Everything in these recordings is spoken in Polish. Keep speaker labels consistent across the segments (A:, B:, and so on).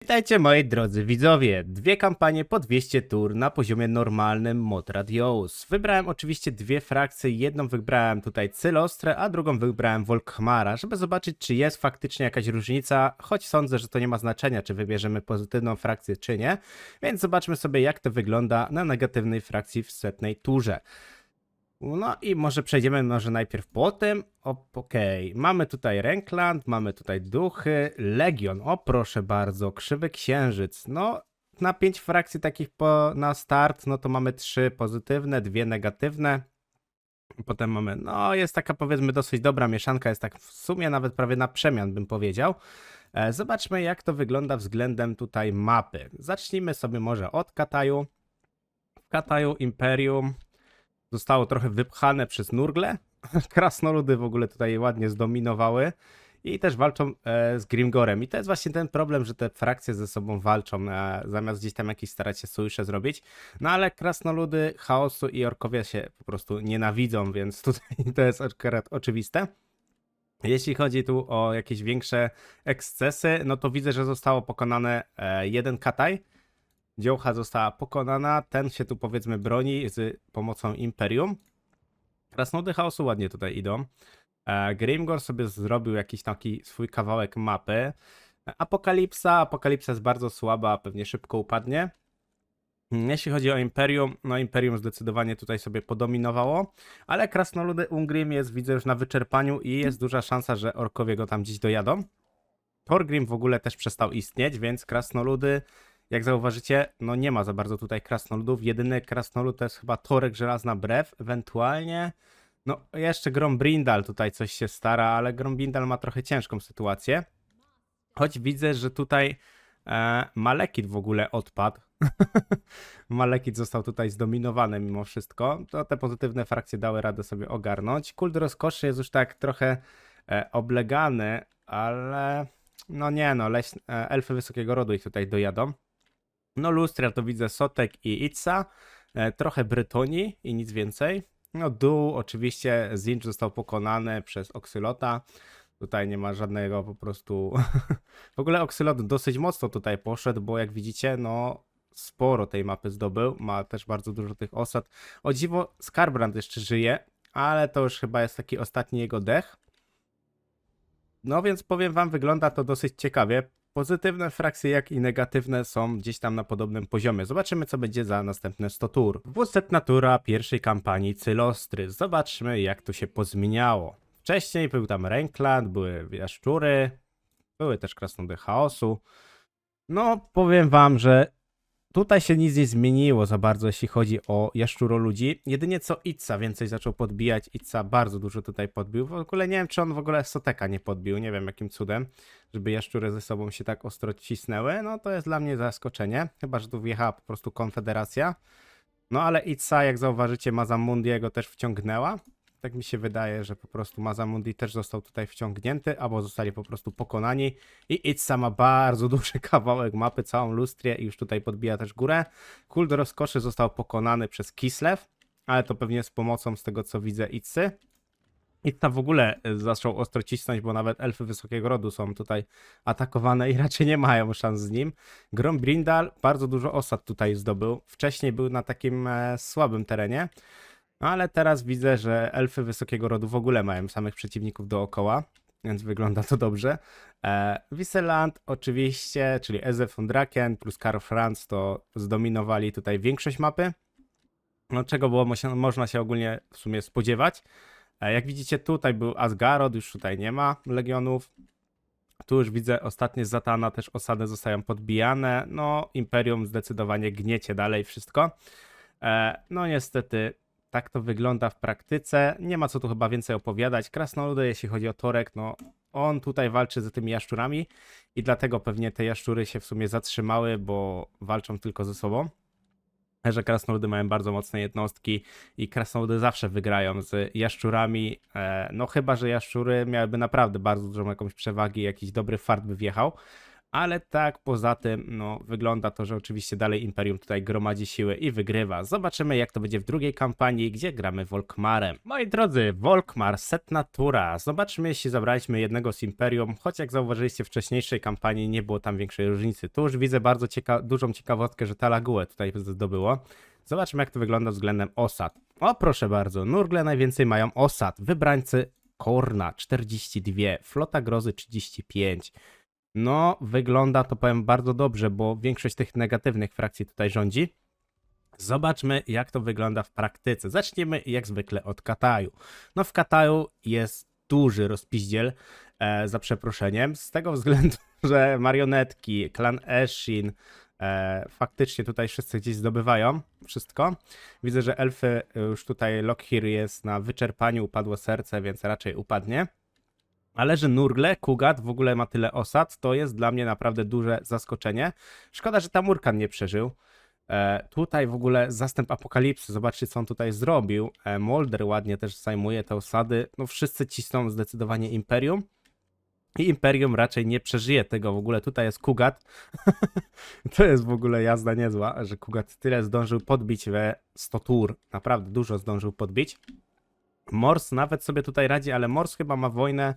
A: Witajcie moi drodzy widzowie, dwie kampanie po 200 tur na poziomie normalnym Mod Radios. Wybrałem oczywiście dwie frakcje, jedną wybrałem tutaj Cylostre, a drugą wybrałem Volkmara, żeby zobaczyć czy jest faktycznie jakaś różnica, choć sądzę, że to nie ma znaczenia, czy wybierzemy pozytywną frakcję czy nie, więc zobaczmy sobie jak to wygląda na negatywnej frakcji w setnej turze. No i może przejdziemy może najpierw po tym. Okej, mamy tutaj Renkland, mamy tutaj Duchy, Legion, o proszę bardzo, Krzywy Księżyc. No, na pięć frakcji takich po, na start, no to mamy trzy pozytywne, dwie negatywne. Potem mamy, no jest taka powiedzmy dosyć dobra mieszanka, jest tak w sumie nawet prawie na przemian bym powiedział. E, Zobaczmy jak to wygląda względem tutaj mapy. Zacznijmy sobie może od Kataju. W Kataju Imperium zostało trochę wypchane przez Nurgle. Krasnoludy w ogóle tutaj ładnie zdominowały i też walczą e, z Grimgorem. I to jest właśnie ten problem, że te frakcje ze sobą walczą, e, zamiast gdzieś tam jakieś starać się sojusze zrobić. No ale krasnoludy, chaosu i orkowie się po prostu nienawidzą, więc tutaj to jest akurat oczywiste. Jeśli chodzi tu o jakieś większe ekscesy, no to widzę, że zostało pokonane e, jeden kataj. Dziołcha została pokonana, ten się tu powiedzmy broni z pomocą Imperium. Krasnoludy chaosu ładnie tutaj idą. E, Grimgor sobie zrobił jakiś taki swój kawałek mapy. E, Apokalipsa, Apokalipsa jest bardzo słaba, pewnie szybko upadnie. Mm, Jeśli chodzi o Imperium, no Imperium zdecydowanie tutaj sobie podominowało, ale Krasnoludy Ungrim jest widzę już na wyczerpaniu i jest duża szansa, że orkowie go tam dziś dojadą. Thorgrim w ogóle też przestał istnieć, więc Krasnoludy, jak zauważycie, no nie ma za bardzo tutaj Krasnoludów. Jedyny Krasnolud to jest chyba Torek Żelazna Brew, ewentualnie no, jeszcze Grombrindal tutaj coś się stara, ale Grombrindal ma trochę ciężką sytuację. Choć widzę, że tutaj e, Malekit w ogóle odpadł. Malekit został tutaj zdominowany mimo wszystko. To te pozytywne frakcje dały radę sobie ogarnąć. Kult rozkoszy jest już tak trochę e, oblegany, ale no nie no, leś, e, elfy wysokiego rodu ich tutaj dojadą. No Lustria to widzę Sotek i Itza, e, trochę Brytonii i nic więcej. No dół, oczywiście Zinch został pokonany przez Oksylota. Tutaj nie ma żadnego po prostu... w ogóle Oksylot dosyć mocno tutaj poszedł, bo jak widzicie, no sporo tej mapy zdobył. Ma też bardzo dużo tych osad. O dziwo, Skarbrand jeszcze żyje, ale to już chyba jest taki ostatni jego dech. No więc powiem wam, wygląda to dosyć ciekawie. Pozytywne frakcje, jak i negatywne są gdzieś tam na podobnym poziomie. Zobaczymy, co będzie za następne 100 tur. 200 tura pierwszej kampanii Cylostry. Zobaczmy, jak to się pozmieniało. Wcześniej był tam Renkland, były jaszczury, były też krasnoludy chaosu. No, powiem wam, że tutaj się nic nie zmieniło za bardzo, jeśli chodzi o jaszczuro ludzi. Jedynie co Itza więcej zaczął podbijać. Itza bardzo dużo tutaj podbił. W ogóle nie wiem, czy on w ogóle Soteka nie podbił. Nie wiem, jakim cudem, żeby jaszczury ze sobą się tak ostro cisnęły. No, to jest dla mnie zaskoczenie. Chyba, że tu wjechała po prostu Konfederacja. No, ale Itza, jak zauważycie, Mazamundiego też wciągnęła. Tak mi się wydaje, że po prostu Mazamundi też został tutaj wciągnięty, albo zostali po prostu pokonani. I Itza ma bardzo duży kawałek mapy, całą lustrię i już tutaj podbija też górę. Kult rozkoszy został pokonany przez Kislev, ale to pewnie z pomocą z tego co widzę Itzy. Itza w ogóle y, zaczął ostro cisnąć, bo nawet elfy wysokiego rodu są tutaj atakowane i raczej nie mają szans z nim. Grombrindal bardzo dużo osad tutaj zdobył. Wcześniej był na takim e, słabym terenie. Ale teraz widzę, że elfy wysokiego rodu w ogóle mają samych przeciwników dookoła, więc wygląda to dobrze. E, Wisseland oczywiście, czyli Eze von Draken plus Karl Franz to zdominowali tutaj większość mapy. No czego było mo- można się ogólnie w sumie spodziewać. E, jak widzicie tutaj był Asgarod, już tutaj nie ma legionów. Tu już widzę ostatnie Zatana też osady zostają podbijane. No Imperium zdecydowanie gniecie dalej wszystko. E, no niestety tak to wygląda w praktyce. Nie ma co tu chyba więcej opowiadać. Krasnoludy, jeśli chodzi o Torek, no on tutaj walczy z tymi jaszczurami i dlatego pewnie te jaszczury się w sumie zatrzymały, bo walczą tylko ze sobą. Że krasnoludy mają bardzo mocne jednostki i krasnoludy zawsze wygrają z jaszczurami. E, no chyba, że jaszczury miałyby naprawdę bardzo dużą jakąś przewagę jakiś dobry fart by wjechał. Ale tak, poza tym, no, wygląda to, że oczywiście dalej Imperium tutaj gromadzi siły i wygrywa. Zobaczymy, jak to będzie w drugiej kampanii, gdzie gramy Volkmarem. Moi drodzy, Volkmar, setna tura. Zobaczmy, jeśli zabraliśmy jednego z Imperium, choć jak zauważyliście w wcześniejszej kampanii, nie było tam większej różnicy. Tu już widzę bardzo cieka dużą ciekawostkę, że Talaguę tutaj zdobyło. Zobaczmy, jak to wygląda względem osad. O, proszę bardzo, Nurgle najwięcej mają osad. Wybrańcy Korna 42, Flota Grozy 35. No, wygląda to powiem bardzo dobrze, bo większość tych negatywnych frakcji tutaj rządzi. Zobaczmy, jak to wygląda w praktyce. Zaczniemy jak zwykle od Kataju. No, w Kataju jest duży rozpiździel, e, za przeproszeniem, z tego względu, że marionetki, klan Eshin, e, faktycznie tutaj wszyscy gdzieś zdobywają wszystko. Widzę, że elfy e, już tutaj Lockhear jest na wyczerpaniu, upadło serce, więc raczej upadnie. Ale że Nurgle, Kugat w ogóle ma tyle osad, to jest dla mnie naprawdę duże zaskoczenie. Szkoda, że Tamurkan nie przeżył. E, tutaj w ogóle zastęp apokalipsy, zobaczcie co on tutaj zrobił. E, Molder ładnie też zajmuje te osady. No wszyscy cisną zdecydowanie Imperium. I Imperium raczej nie przeżyje tego w ogóle. Tutaj jest Kugat. to jest w ogóle jazda niezła, że Kugat tyle zdążył podbić we 100 tur. Naprawdę dużo zdążył podbić. Mors nawet sobie tutaj radzi, ale Mors chyba ma wojnę.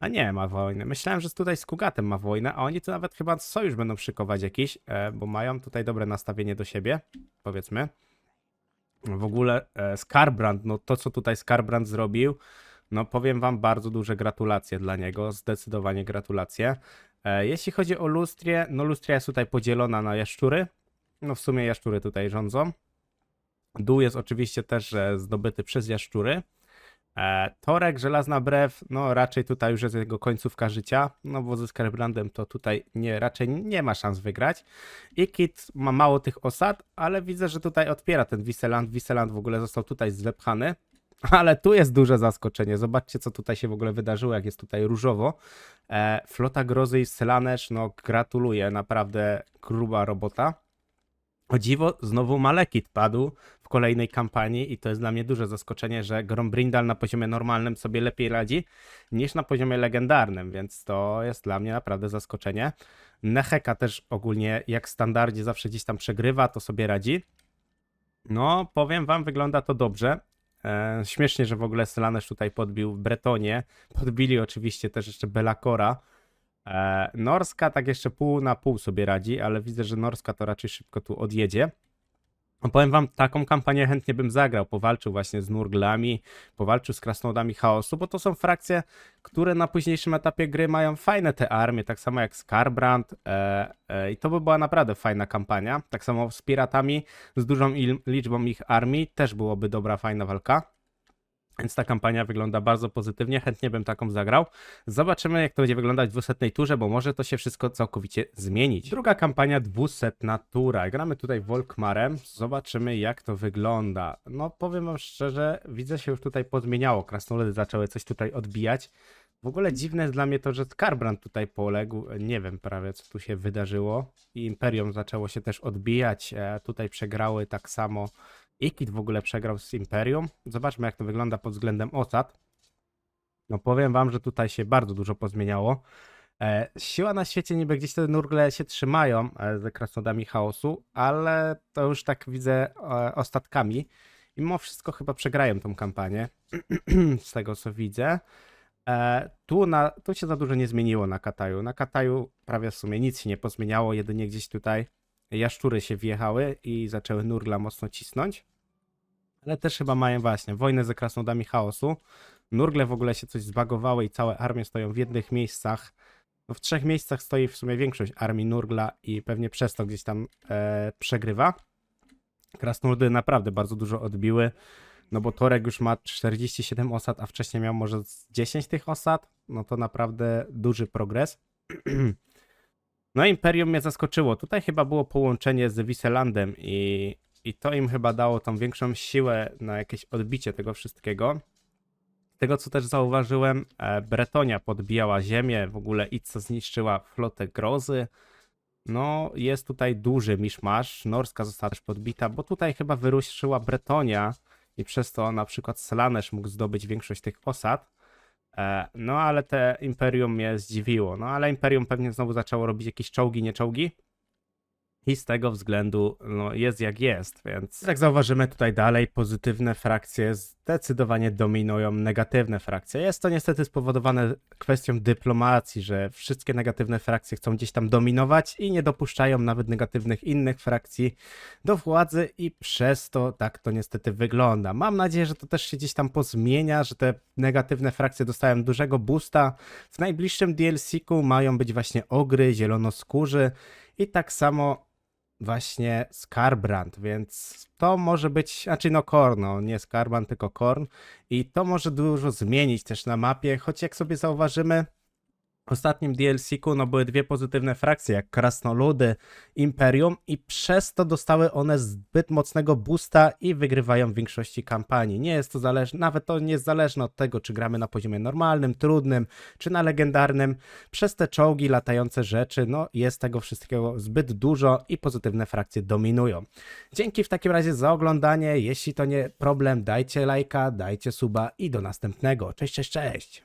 A: A nie, ma wojnę. Myślałem, że tutaj z Kugatem ma wojnę, a oni tu nawet chyba sojusz będą szykować jakiś, e, bo mają tutaj dobre nastawienie do siebie, powiedzmy. W ogóle e, Skarbrand, no to co tutaj Skarbrand zrobił, no powiem wam bardzo duże gratulacje dla niego, zdecydowanie gratulacje. E, jeśli chodzi o Lustrię, no Lustria jest tutaj podzielona na jaszczury. No w sumie jaszczury tutaj rządzą. Dół jest oczywiście też e, zdobyty przez jaszczury. E, Torek, Żelazna Brew, no raczej tutaj już jest jego końcówka życia, no bo ze Skarbrandem to tutaj nie, raczej nie ma szans wygrać. I Kit ma mało tych osad, ale widzę, że tutaj otwiera ten Wiseland. Wiseland w ogóle został tutaj zlepchany. Ale tu jest duże zaskoczenie. Zobaczcie, co tutaj się w ogóle wydarzyło, jak jest tutaj różowo. E, flota Grozy i Selanesz, no gratuluję, naprawdę gruba robota. O dziwo, znowu Malekit padł kolejnej kampanii i to jest dla mnie duże zaskoczenie, że Grombrindal na poziomie normalnym sobie lepiej radzi niż na poziomie legendarnym, więc to jest dla mnie naprawdę zaskoczenie. Neheka też ogólnie jak standardzie zawsze gdzieś tam przegrywa, to sobie radzi. No, powiem wam, wygląda to dobrze. E, śmiesznie, że w ogóle Selanesz tutaj podbił Bretonie. Podbili oczywiście też jeszcze Belakora. E, Norska tak jeszcze pół na pół sobie radzi, ale widzę, że Norska to raczej szybko tu odjedzie. No powiem wam, taką kampanię chętnie bym zagrał. Powalczył właśnie z Nurglami, powalczył z Krasnodami Chaosu, bo to są frakcje, które na późniejszym etapie gry mają fajne te armie, tak samo jak Skarbrand e, e, i to by była naprawdę fajna kampania. Tak samo z piratami, z dużą liczbą ich armii też byłoby dobra, fajna walka. Więc ta kampania wygląda bardzo pozytywnie, chętnie bym taką zagrał. Zobaczymy, jak to będzie wyglądać w 200 turze, bo może to się wszystko całkowicie zmienić. Druga kampania 200 tura. Gramy tutaj Volkmarem. Zobaczymy, jak to wygląda. No, powiem wam szczerze, widzę się już tutaj pozmieniało. Krasnoludy zaczęły coś tutaj odbijać. W ogóle dziwne jest dla mnie to, że Skarbrand tutaj poległ. Nie wiem prawie, co tu się wydarzyło. I Imperium zaczęło się też odbijać. E, tutaj przegrały tak samo. Ikit w ogóle przegrał z Imperium. Zobaczmy, jak to wygląda pod względem osad. No powiem wam, że tutaj się bardzo dużo pozmieniało. E, siła na świecie niby gdzieś te nurgle się trzymają e, ze krasnodami chaosu, ale to już tak widzę e, ostatkami. I mimo wszystko chyba przegrają tą kampanię, z tego co widzę. E, tu, na, tu się za dużo nie zmieniło na Kataju. Na Kataju prawie w sumie nic się nie pozmieniało, jedynie gdzieś tutaj jaszczury się wjechały i zaczęły nurgla mocno cisnąć. Ale też chyba mają właśnie wojnę ze krasnodami chaosu. Nurgle w ogóle się coś zbagowały i całe armie stoją w jednych miejscach. No w trzech miejscach stoi w sumie większość armii Nurgla i pewnie przez to gdzieś tam e, przegrywa. Krasnoludy naprawdę bardzo dużo odbiły. No bo Torek już ma 47 osad, a wcześniej miał może z 10 tych osad. No to naprawdę duży progres. No Imperium mnie zaskoczyło. Tutaj chyba było połączenie z Wiselandem i, i to im chyba dało tą większą siłę na jakieś odbicie tego wszystkiego. Z tego co też zauważyłem, e, Bretonia podbijała ziemię, w ogóle Itza zniszczyła flotę grozy. No, jest tutaj duży miszmasz. Norska została też podbita, bo tutaj chyba wyruszyła Bretonia i przez to na przykład Slanesh mógł zdobyć większość tych osad. E, no ale te Imperium mnie zdziwiło. No ale Imperium pewnie znowu zaczęło robić jakieś czołgi, nie czołgi. I z tego względu no, jest jak jest, więc jak zauważymy tutaj dalej, pozytywne frakcje zdecydowanie dominują negatywne frakcje. Jest to niestety spowodowane kwestią dyplomacji, że wszystkie negatywne frakcje chcą gdzieś tam dominować i nie dopuszczają nawet negatywnych innych frakcji do władzy i przez to tak to niestety wygląda. Mam nadzieję, że to też się gdzieś tam pozmienia, że te negatywne frakcje dostają dużego boosta. W najbliższym DLC-ku mają być właśnie ogry, zielonoskórzy i tak samo właśnie Skarbrand, więc to może być, znaczy no Korn, no nie Skarbrand, tylko Korn. I to może dużo zmienić też na mapie, choć jak sobie zauważymy, ostatnim DLC-ku no były dwie pozytywne frakcje, jak Krasnoludy, Imperium i przez to dostały one zbyt mocnego boosta i wygrywają w większości kampanii. Nie jest to zależne, nawet to nie jest zależne od tego, czy gramy na poziomie normalnym, trudnym, czy na legendarnym. Przez te czołgi, latające rzeczy, no jest tego wszystkiego zbyt dużo i pozytywne frakcje dominują. Dzięki w takim razie za oglądanie. Jeśli to nie problem, dajcie lajka, dajcie suba i do następnego. Cześć, cześć, cześć!